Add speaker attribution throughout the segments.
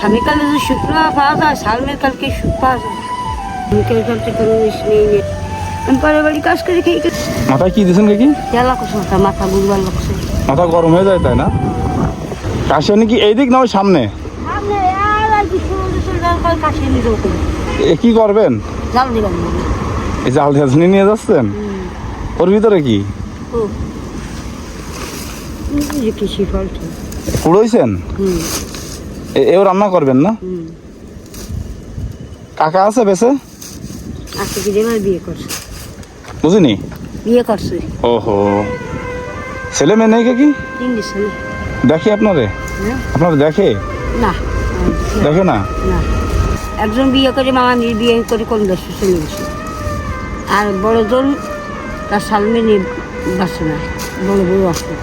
Speaker 1: স্বামীকালে যদি শুক্র পাওয়া যায় সালমের কালকে সুখ পাওয়া যায় মুখের কালকে কোনো ইস নেই। আমি পরের বাড়ি কাজ করে খেয়ে গেছি।
Speaker 2: মাথায় কি দিয়েছেন কাকি
Speaker 1: জ্বালা করছে মাথা মাথা বুঝবার লাগছে।
Speaker 2: মাথা গরম হয়ে যায় তাই না? কাশিয়ানি কি এই দিক না ওই সামনে? এ কি করবেন? এই জাল ঝাঁঝনি নিয়ে যাচ্ছেন? ওর ভিতরে কি?
Speaker 1: যে
Speaker 2: কুড়োইছেন?
Speaker 1: হুম।
Speaker 2: এও রান্না করবেন না? কাকা আছে বেছে
Speaker 1: আজকে কি দেবার বিয়ে করছে।
Speaker 2: বুঝিনি?
Speaker 1: বিয়ে করছে।
Speaker 2: ওহো। ছেলে মেয়ে নেই কি দেখে আপনারে?
Speaker 1: হ্যাঁ।
Speaker 2: আপনার দেখে?
Speaker 1: না।
Speaker 2: দেখে না?
Speaker 1: না। একজন বিয়ে করে মামা নিয়ে বিয়ে করে কোন দেশে চলে গেছে? আর বড়জন তার সালমে নিয়ে বাঁচে না বড় বড় আসতো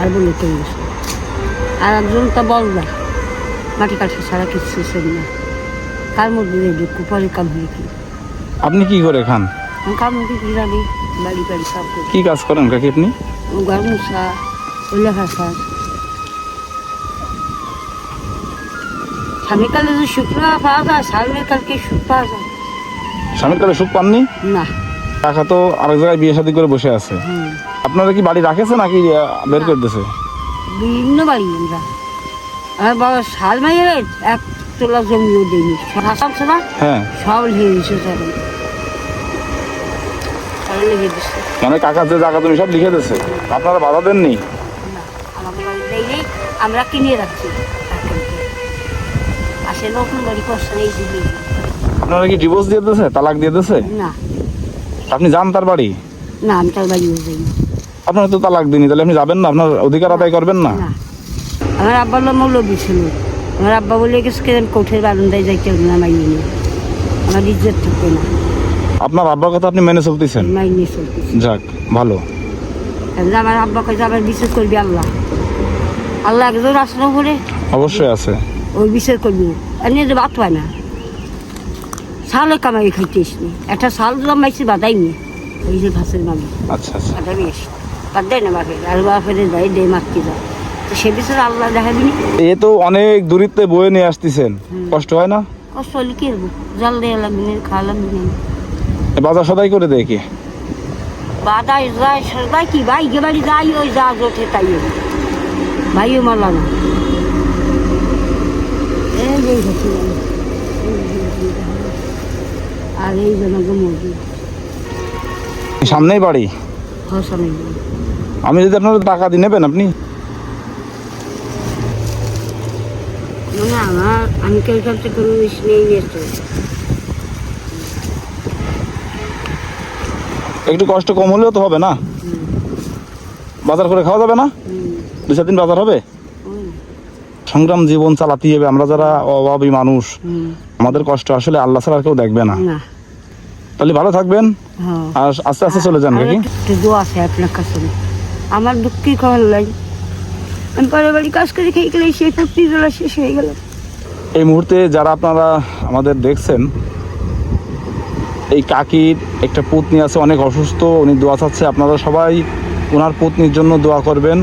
Speaker 1: আর বলে চলে গেছে। আর একজন তা বলদা। মাটি ছাড়া কিছু না। কার মধ্যে পরে কাম হয়ে কি?
Speaker 2: আপনি কি করে খান?
Speaker 1: কাম হতে কি জানি? বাড়ি বাড়ি সব করি।
Speaker 2: কি কাজ করেন কাকি আপনি?
Speaker 1: ঘর মুসা যদি শুক্র পাওয়া যায় সালমের কালকে সুখ পাওয়া যায়।
Speaker 2: স্বামীর কালে সুখ পাননি?
Speaker 1: না।
Speaker 2: কাকা তো আরেক জায়গায় বিয়ে শাদী করে বসে আছে। আপনারা কি বাড়ি রাখেছে নাকি বের করে দিয়েছে?
Speaker 1: বিভিন্ন বাড়ি আমরা। আমার বাবা শাল এক তোলা জমিও দিইনি হাসান না
Speaker 2: হ্যাঁ।
Speaker 1: সব লিখে তখন
Speaker 2: মানে কাকা যে জায়গা তুমি সব লিখে দিয়েছে? আপনারা বাধা দেননি?
Speaker 1: বাড়ি আমরা কিনে রাখছি। নতুন বাড়ি
Speaker 2: আপনারা কি ডিভোর্স দিয়ে দিয়েছে? তালাক দিয়ে দিয়েছে?
Speaker 1: না।
Speaker 2: আপনি যান তার বাড়ি?
Speaker 1: না আমি তার বাড়িও যাইনি
Speaker 2: আপনারা তো তালাক দিনই তাহলে আপনি যাবেন না? আপনার অধিকার আদায় করবেন না?
Speaker 1: না। আমার আব্বার নাম মৌলবী ছিল আমার আব্বা বলে গেছে কেন কোঠের বারান্দায় যাইতে হবে না মাইয়ে নিয়ে। আমার ইজ্জত থাকবে না।
Speaker 2: আপনার আব্বার কথা আপনি মেনে চলতেছেন?
Speaker 1: চলতেছে।
Speaker 2: যাক ভালো।
Speaker 1: তাহলে আমার আব্বাকে যে আবার বিচার করবি আল্লাহ। আল্লাহ একজন আসলো বলে
Speaker 2: অবশ্যই আছে।
Speaker 1: ওই বিচার করবি। যে বাদ পায় না। শালে কামাই খাইতেস নি। একটা শাল জমাইছি বাদাই নি। ওই যে ঘাসের মামি।
Speaker 2: আচ্ছা আচ্ছা।
Speaker 1: বাদা বেশ বাদ দেয় না বাপের। আর বাপের দেয় দেয় মাতকি যায় তো সে বিচার আল্লাহ
Speaker 2: এ তো অনেক দূরিত্বে বয়ে নিয়ে আসতেছেন। কষ্ট হয় না?
Speaker 1: কষ্ট হলে কি জল
Speaker 2: বাজার সদাই করে দেয় কি?
Speaker 1: যায় কি? ভাই গে বাড়ি যাই ওই যা ওঠে তাই ওই। ভাইও মারলা না। এই যে ঘটে গেল। এই যে ঘটে গেল। আর এই জনকে মজুর
Speaker 2: সামনেই বাড়ি? আমি যদি আপনার টাকা দিয়ে নেবেন আপনি
Speaker 1: মানে আমার আমি কেউ কাছে কোনো ইস নেই নিয়েছে
Speaker 2: একটু কষ্ট কম হলেও তো হবে না? বাজার করে খাওয়া যাবে না? দু চার দিন বাজার হবে? সংগ্রাম জীবন চালাতে হবে আমরা যারা অভাবী মানুষ আমাদের কষ্ট আসলে আল্লাহ ছাড়া আর কেউ দেখবে না। তাহলে ভালো থাকবেন
Speaker 1: হ্যাঁ।
Speaker 2: আর আস্তে আস্তে চলে যান
Speaker 1: একটু দোয়া আছে আপনার কাছে। আমার দুঃখী খবর লাই। আমি পরের বাড়ি কাজ করে খেয়ে গেলে সেই ফুর্তি জোলা শেষ হয়ে গেল।
Speaker 2: এই মুহূর্তে যারা আপনারা আমাদের দেখছেন, এই কাকির একটা পত্নী আছে, অনেক অসুস্থ, উনি দোয়া চাচ্ছে আপনারা সবাই ওনার পত্নীর জন্য দোয়া করবেন।